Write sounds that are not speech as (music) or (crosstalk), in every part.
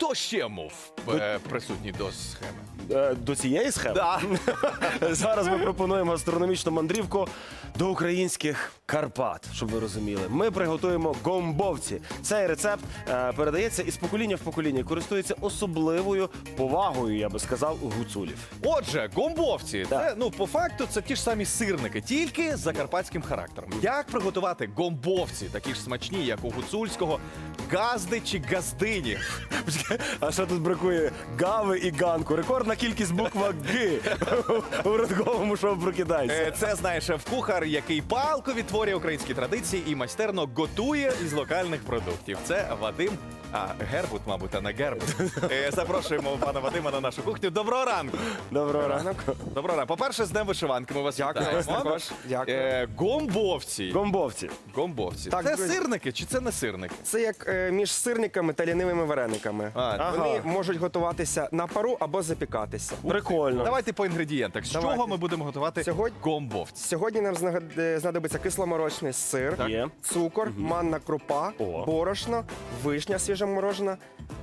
Хто ще був е, присутній до схеми? Е, До цієї схеми Да. (laughs) зараз ми пропонуємо астрономічну мандрівку до українських Карпат, щоб ви розуміли. Ми приготуємо гомбовці. Цей рецепт е, передається із покоління в покоління, і користується особливою повагою, я би сказав, у гуцулів. Отже, гомбовці, це ну по факту це ті ж самі сирники, тільки з закарпатським характером. Як приготувати гомбовці, такі ж смачні, як у гуцульського, газди чи газдині? (laughs) А що тут бракує? Гави і ганку. Рекордна кількість буква Г у ранковому шоу прокидається. Е, Це знає шеф-кухар, який палко відтворює українські традиції і майстерно готує із локальних продуктів. Це Вадим. А Гербут, мабуть, а не Гербут. Е, Запрошуємо пана Вадима на нашу кухню. Доброго ранку. Доброго ранку. Доброго ранку. По-перше, з Днем вишиванки. Ми вас Дякую, вітаємо. також. Дякую. Е, Гомбовці. Гомбовці. Гомбовці. Так, це друзі. сирники чи це не сирники? Це як е, між сирниками та лінивими варениками. А, Ага. Вони можуть готуватися на пару або запікатися. Прикольно. Давайте по інгредієнтах. З Давайте. чого ми будемо готувати Сьогодні- гомбовці? Сьогодні нам е, знадобиться кисломорочний сир, Так. Є. цукор, манна крупа, О. борошно, вишня свіжоморожена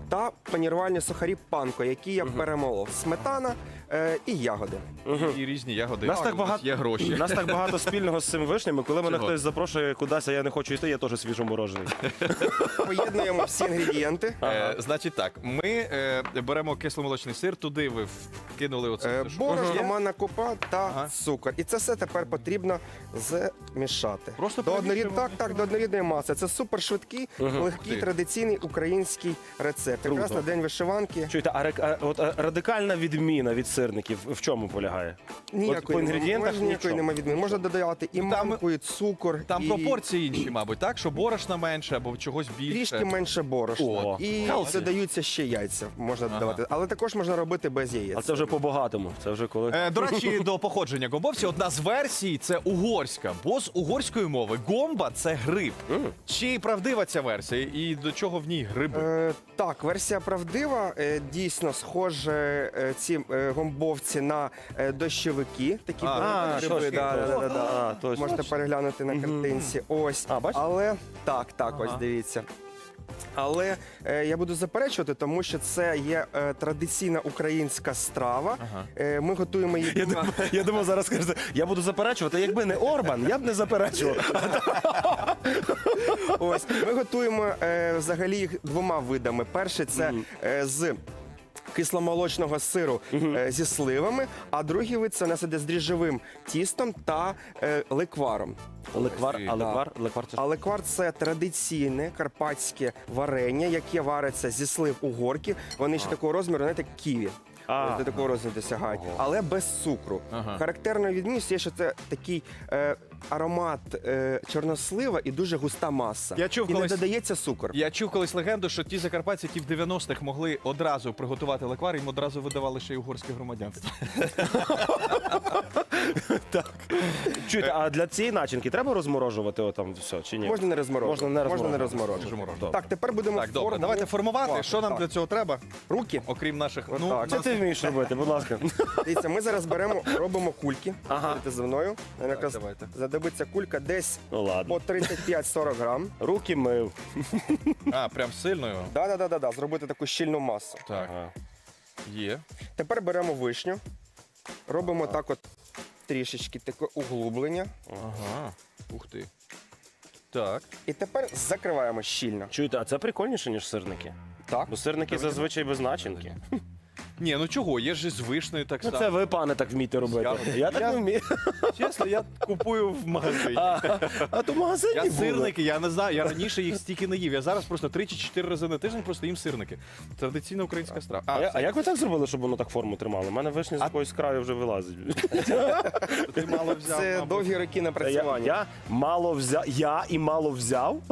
та панірувальні сухарі панко, які я перемолов, сметана е, і ягоди. І різні ягоди. Нас так у нас багато є гроші. Нас так багато спільного з цим вишнями. Коли мене Чого? хтось запрошує кудись, а я не хочу їсти, я теж свіжоморожений. (laughs) Поєднуємо всі інгредієнти. Е, значить так, ми е, беремо кисломолочний сир, туди ви вкинули оце. Е, все, що Борошно, є. манна крупа та Ага. цукор. І це все тепер потрібно змішати. Просто до однорід... так, так, до однорідної маси. Це супер швидкий, легкий, ти. традиційний український рецепт. Якраз на день вишиванки. Чуєте, а, рек- а от а, радикальна відміна від сирників в чому полягає? Ніякої, От по інгредієнтах ніякої нічого. немає відміни. Можна додавати і Там- манку, і цукор, Там і пропорції інші, мабуть, так? Що борошна менше або чогось більше. трішки менше борошна. О, і молодець. додаються ще яйця. Можна додавати, але також можна робити без яєць. А це вже по-багатому. Це вже коли. Е, до речі, (laughs) до походження гомбовців одна з версій це угорська, бо з угорської мови гомба це гриб. Чи правдива ця версія? І до чого в ній гриби? Е, так, версія правдива. Е, дійсно, схоже е, ці е, гомбовці на е, дощовики. Такі А, великі а, гриби. що ж, да, да, да, да. А, точно. Можете переглянути на картинці. Ось. А, бачите? Але так, так, ось дивіться. Але е, я буду заперечувати, тому що це є е, традиційна українська страва. Е, ми готуємо її. Я двома- думав, я думав, зараз скажете, я буду заперечувати. Якби не Орбан, я б не заперечував. Ось ми готуємо е, взагалі їх двома видами. Перший це е, з. Кисломолочного сиру е, зі сливами, а другий вид це у нас іде з дріжджовим тістом та е, ликваром. Леквар, а Да. леквар, леквар це А леквар це традиційне карпатське варення, яке вариться зі слив угорки. Вони ще такого розміру, знаєте, як ківі. А. До такого розміру досягають, але без цукру. Ага. Характерною відмінністю є, що це такий е, аромат е, чорнослива і дуже густа маса. Я чув і колись- не додається цукор. Я чув колись легенду, що ті закарпатці, які в 90-х могли одразу приготувати леквар, їм одразу видавали ще й угорське громадянство. (laughs) (laughs) Чуєте, а для цієї начинки треба розморожувати отам все чи ні? Можна не розморожувати. Можна не розморожувати. Добре. Так, тепер будемо Так, добре, форму- давайте формувати. Що нам для цього треба? руки. Окрім наших. Ну, Отак. Це ти вмієш робити, будь ласка. Дивіться, ми зараз беремо, робимо кульки. Ага. За мною. Нам якраз давайте. Задобиться кулька десь Ну ладно. по 35-40 грам. Руки мив. А, прям сильною. Да, да, да, да, зробити таку щільну масу. Так, Ага. є. Тепер беремо вишню, робимо так от трішечки таке углублення. Ага. Ух ти. Так. І тепер закриваємо щільно. Чуєте, а це прикольніше, ніж сирники. Так. Бо сирники зазвичай без начинки. (laughs) Ні, ну чого, є ж з вишнею так Ну само. це ви, пане, так вмієте робити. Я- Я так я- не вмію. Чесно, я купую в магазині. А, а то в магазині Я сирники, я не знаю. Я раніше їх стільки не їв. Я зараз просто 3 чи 4 рази на тиждень просто їм сирники. Традиційна українська страва. А, я- а як ви так зробили, щоб воно так форму тримало? У мене вишня з якоїсь краю вже вилазить. (laughs) ти мало взяв? Це мабуть. довгі роки Я, напрацювання. я мало взяв. Я і мало взяв. (laughs)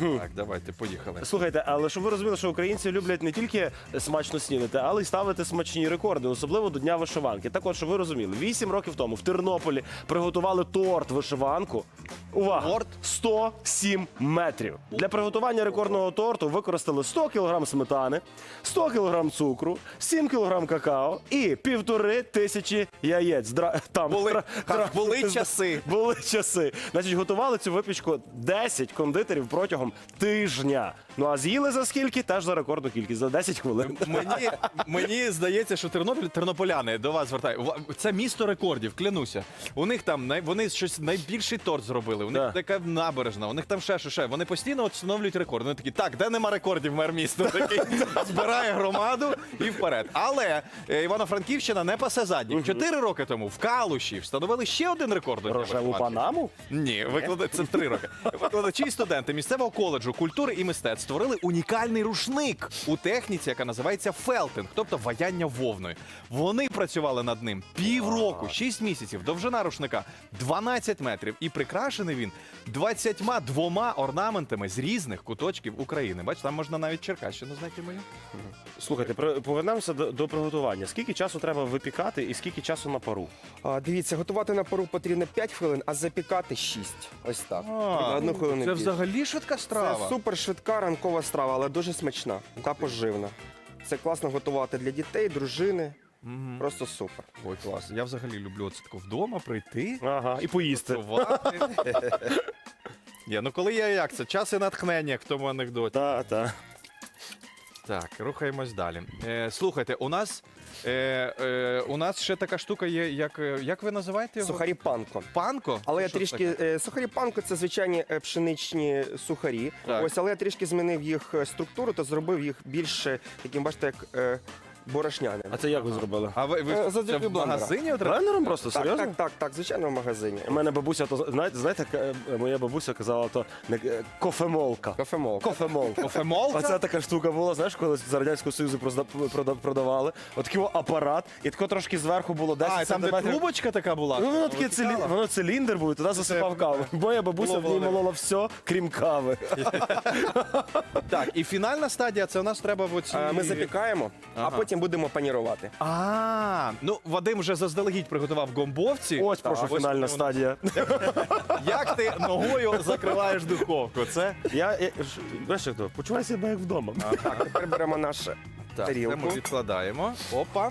Так, давайте, поїхали. Слухайте, але щоб ви розуміли, що українці люблять не тільки смачно снідати, але й ставити смачні рекорди, особливо до Дня вишиванки. Так от, щоб ви розуміли, 8 років тому в Тернополі приготували торт вишиванку. Увага! Торт? 107 метрів. Для приготування рекордного торту використали 100 кг сметани, 100 кг цукру, 7 кг какао і півтори тисячі яєць. Дра... Там, Були- тра- так, були часи. Були часи. Значить, готували цю випічку 10 кондитерів протягом протягом тижня. Ну а з'їли за скільки? Теж за рекордну кількість за 10 хвилин. Мені, мені здається, що Тернопіль, тернополяни до вас звертаю. Ва- Це місто рекордів, клянуся. У них там най, вони щось найбільший торт зробили. У них Да. така набережна, у них там ще, ще, ще. Вони постійно от встановлюють рекорди. Вони такі, так, де нема рекордів, мер міста (laughs) такий збирає громаду і вперед. Але е, Івано-Франківщина не пасе задніх. Чотири роки тому в Калуші встановили ще один рекорд. Рожеву панаму? Ні, викладач це три роки. Викладачі і студенти місцевого коледжу культури і мистецтв створили унікальний рушник у техніці, яка називається фелтинг, тобто ваяння вовною. Вони працювали над ним півроку, 6 місяців. Довжина рушника 12 метрів, і прикрашений він 22 орнаментами з різних куточків України. Бач, там можна навіть Черкащину знайти мою. Слухайте, про- повернемоося до, до приготування. Скільки часу треба випікати і скільки часу на пару? А, дивіться, готувати на пару потрібно 5 хвилин, а запікати 6. Ось так. На одну хвилину це більше. взагалі швидка страва. Це супер швидка ранкова страва, але дуже смачна та поживна. Це класно готувати для дітей, дружини. Мгм. Просто супер. Ой, клас. Я взагалі люблю оце тако вдома прийти. Ага, і поїсти. Готувати. (laughs) Ні, ну коли я як це? Час і натхнення, як в тому анекдоті. Та, та. Так, рухаємось далі. Е, слухайте, у нас, е, е, у нас ще така штука є, як, е, як ви називаєте його? Сухарі панко. Панко? Але я Що це трішки таке? е, сухарі панко це звичайні е, пшеничні сухарі. Так. Ось, але я трішки змінив їх е, структуру та зробив їх більш е, таким, бачите, як е, борошняним. А це як ви зробили? А ви, ви Е, це завдяки в блендера. магазині отримали? Блендером просто Так, серйозно? так, так, так, звичайно, в магазині. У мене бабуся, то знаєте, знаєте, е, моя бабуся казала, то не е, кофемолка. Кофемолка. Кофемолка. Кофемолка? Оце така штука була, знаєш, коли за Радянського Союзу прозда- прода- продавали. Отакий о апарат, і тако трошки зверху було 10 А, і там, де сантиметрів. трубочка така була? Ну, воно таке цилі... воно циліндр був, і туди засипав каву. Моя бабуся в ній Було, молола все, крім кави. (laughs) Так, і фінальна стадія, це у нас треба в оці... Е, Ми запікаємо, Ага. а потім будемо панірувати. А, ну Вадим вже заздалегідь приготував гомбовці. Ось прошу ось фінальна вони. стадія. Як ти ногою закриваєш духовку? Це Я, я ж- знаєш, як то, почувай себе як вдома. Так, тепер беремо нашу так, це тарілку. ми відкладаємо. Опа.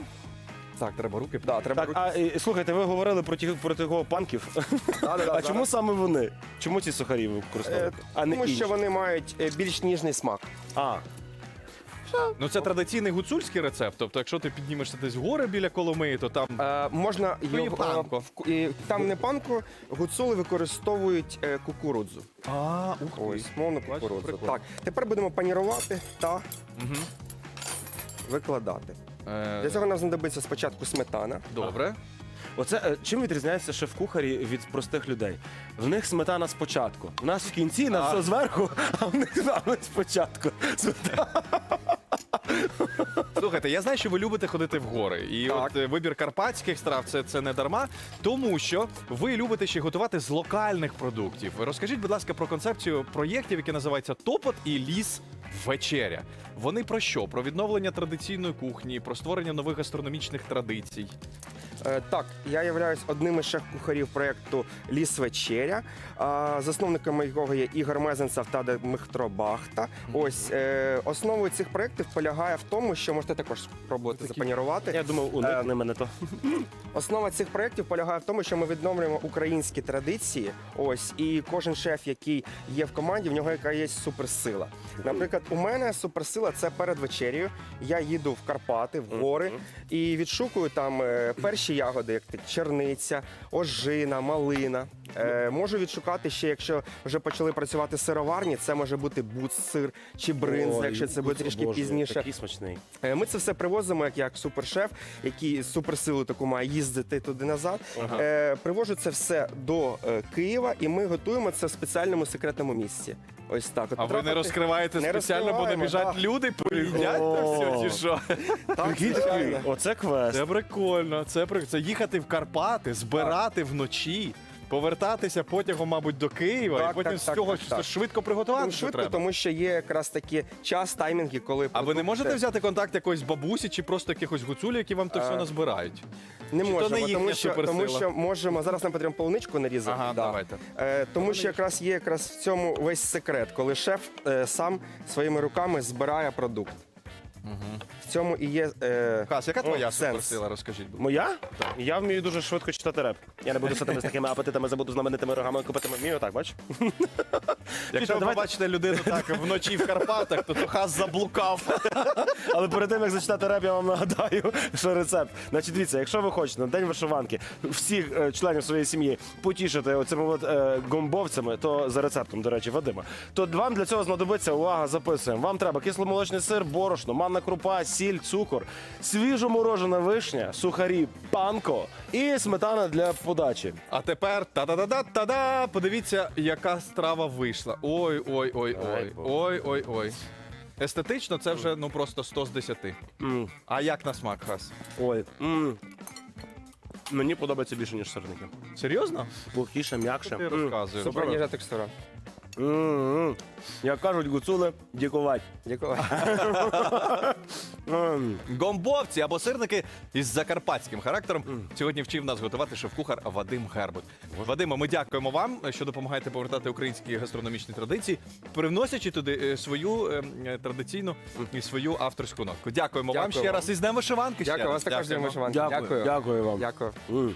Так, треба руки. Да, треба Так, а і, слухайте, ви говорили про ті про того панків. А чому саме вони? Чому ці сухарі ви Е, використовуєте? А не Тому інші? що вони мають е, більш ніжний смак. А, Ну це традиційний гуцульський рецепт. Тобто, якщо ти піднімешся десь в гори біля Коломиї, то там Е, можна Ну, і його панко. е, в- і там не панко, гуцули використовують е, кукурудзу. А, ух Ось, Бачиш, кукурудзу. прикольно. Так, тепер будемо панірувати та Угу. викладати. Е, Для цього нам знадобиться спочатку сметана. Добре. оце е, чим відрізняється шеф-кухарі від простих людей? В них сметана спочатку. У нас в кінці, на А. все зверху, (laughs) а в них саме спочатку. Сметана. (laughs) Слухайте, я знаю, що ви любите ходити в гори. І Так. от е, вибір карпатських страв це, це не дарма, тому що ви любите ще готувати з локальних продуктів. Розкажіть, будь ласка, про концепцію проєктів, які називаються Топот і ліс вечеря. Вони про що? Про відновлення традиційної кухні, про створення нових гастрономічних традицій. Е, так, я являюсь одним із шеф-кухарів проєкту Ліс вечеря, засновниками якого є Ігор Мезенцев та Дмитро Бахта. Ось е, основою цих проєктів полягає в тому, що можете також спробувати запанірувати. Я думав, уникне мене то. (laughs) Основа цих проєктів полягає в тому, що ми відновлюємо українські традиції. Ось і кожен шеф, який є в команді, в нього яка є суперсила. Наприклад, у мене суперсила це перед вечерею. Я їду в Карпати, в гори і відшукую там е, перші ягоди, як ти черниця, ожина, малина. Е, можу відшукати ще, якщо вже почали працювати сироварні, це може бути буц-сир чи бринза, Ой, якщо це буде Боже, трішки пізніше. Такий смачний. Е, Ми це все привозимо як, як супершеф, який суперсилу таку має їздити туди назад. Ага. Е, привожу це все до е, Києва, і ми готуємо це в спеціальному секретному місці. Ось так. От А ви не потрапити- розкриваєте Не спеціально, бо не розкриваємо, біжать да. люди, поїдять там все, чи що? Так, звичайно. Оце квест. Це прикольно. Це прик- це їхати в Карпати, збирати вночі. Повертатися потягом, мабуть, до Києва, Так, і потім так, з так, цього так, так. швидко приготувати. Ну, що швидко, треба. тому що є якраз такі час, таймінги, коли А ви не можете взяти контакт якоїсь бабусі чи просто якихось гуцулів, які вам то все назбирають? Не Чи то можемо, не їхня тому що, тому що можемо. Зараз нам потрібно полуничку нарізати. Ага, да. давайте. Е, тому що якраз є якраз в цьому весь секрет, коли шеф е, сам своїми руками збирає продукт. В цьому і є е, Хас, яка твоя сенс. суперсила, розкажіть. будь. Моя? Я вмію дуже швидко читати реп. Я не буду сидіти з такими апетитами, забуду знаменитими рогами купити. Вмію так, бач? (laughs) Якщо ви давайте- побачите людину так вночі в Карпатах, то, то хас заблукав. (laughs) Але перед тим як зачитати реп, я вам нагадаю, що рецепт. Значить, дивіться, якщо ви хочете на день вишиванки всіх е, членів своєї сім'ї потішити оцими от, е, гомбовцями, то за рецептом, до речі, Вадима, то вам для цього знадобиться увага, записуємо. Вам треба кисломолочний сир, борошно, манна крупа, сіль, цукор, свіжоморожена вишня, сухарі, панко і сметана для подачі. А тепер та-да-да-да-та-да! Подивіться, яка страва вийшла. Ой, ой, ой, Ай, ой, Боже. ой, ой, ой. Естетично це вже ну просто 100 з 10. М, А як на смак, хас? Ой. м. Мені подобається більше, ніж сирники. Серйозно? Пухіше, м'якше. Ти М. розказуєш. супер ніжна текстура. Як кажуть гуцули, дікувати. Дякую. (laughs) М. Гомбовці або сирники із закарпатським характером. Сьогодні вчив нас готувати шеф-кухар Вадим Гербут. Вадиме, ми дякуємо вам, що допомагаєте повертати українські гастрономічні традиції, привносячи туди е, свою е, е, традиційну і свою авторську нотку. Дякуємо вам Дякую ще вам. раз із Днем вишиванки. ще Дякую, раз. вас також Дякуємо. дякую. Дякую, дякую вам. Дякую. М.